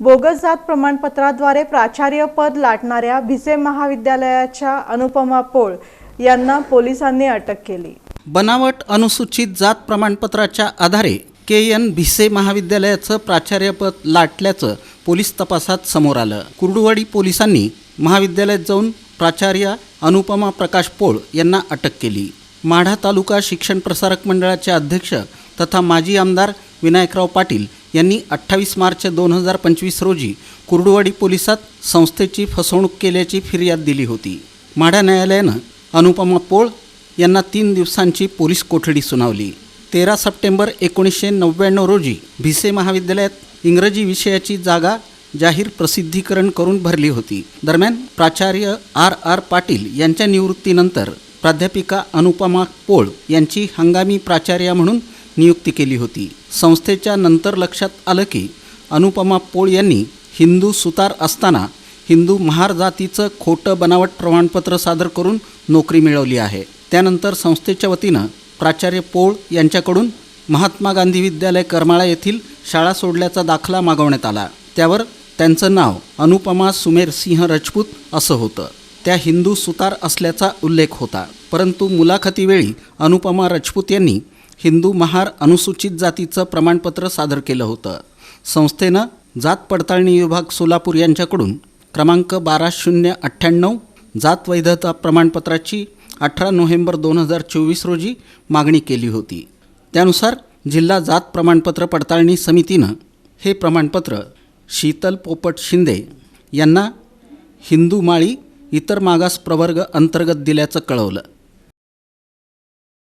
Bogus जात प्रमाणपत्राद्वारे प्राचार्य पद लाटणाऱ्या भिसे महाविद्यालयाच्या अनुपमा पोळ यांना पोलिसांनी अटक केली. बनावट अनुसूचित जात प्रमाणपत्राच्या आधारे के एन भिसे महाविद्यालयाचं प्राचार्यपद लाटल्याचं पोलीस तपासात समोर आलं. कुर्डुवाडी पोलिसांनी महाविद्यालयात जाऊन प्राचार्य अनुपमा प्रकाश पोळ यांना अटक केली. माढा तालुका शिक्षण प्रसारक मंडळाचे अध्यक्ष तथा माजी आमदार विनायकराव पाटील यांनी अठ्ठावीस मार्च दोन हजार पंचवीस रोजी कुर्डुवाडी पोलिसात संस्थेची फसवणूक केल्याची फिर्याद दिली होती. माढा न्यायालयानं अनुपमा पोळ यांना तीन दिवसांची पोलीस कोठडी सुनावली. तेरा सप्टेंबर एकोणीसशे नव्याण्णव रोजी भिसे महाविद्यालयात इंग्रजी विषयाची जागा जाहीर प्रसिद्धीकरण करून भरली होती. दरम्यान प्राचार्य आर आर पाटील यांच्या निवृत्तीनंतर प्राध्यापिका अनुपमा पोळ यांची हंगामी प्राचार्या म्हणून नियुक्ती केली होती. संस्थेच्या नंतर लक्षात आलं की अनुपमा पोळ यांनी हिंदू सुतार असताना हिंदू महार जातीचं खोटं बनावट प्रमाणपत्र सादर करून नोकरी मिळवली आहे. त्यानंतर संस्थेच्या वतीनं प्राचार्य पोळ यांच्याकडून महात्मा गांधी विद्यालय करमाळा येथील शाळा सोडल्याचा दाखला मागवण्यात आला. त्यावर त्यांचं नाव अनुपमा सुमेर सिंह राजपूत असं होतं. त्या हिंदू सुतार असल्याचा उल्लेख होता. परंतु मुलाखतीवेळी अनुपमा राजपूत यांनी हिंदू महार अनुसूचित जातीचं प्रमाणपत्र सादर केलं होतं. संस्थेनं जात पडताळणी विभाग सोलापूर यांच्याकडून क्रमांक बारा शून्य अठ्ठ्याण्णव जात वैधता प्रमाणपत्राची अठरा नोव्हेंबर दोन हजार चोवीस रोजी मागणी केली होती. त्यानुसार जिल्हा जात प्रमाणपत्र पडताळणी समितीनं हे प्रमाणपत्र शीतल पोपट शिंदे यांना हिंदू माळी इतर मागास प्रवर्ग अंतर्गत दिल्याचं कळवलं.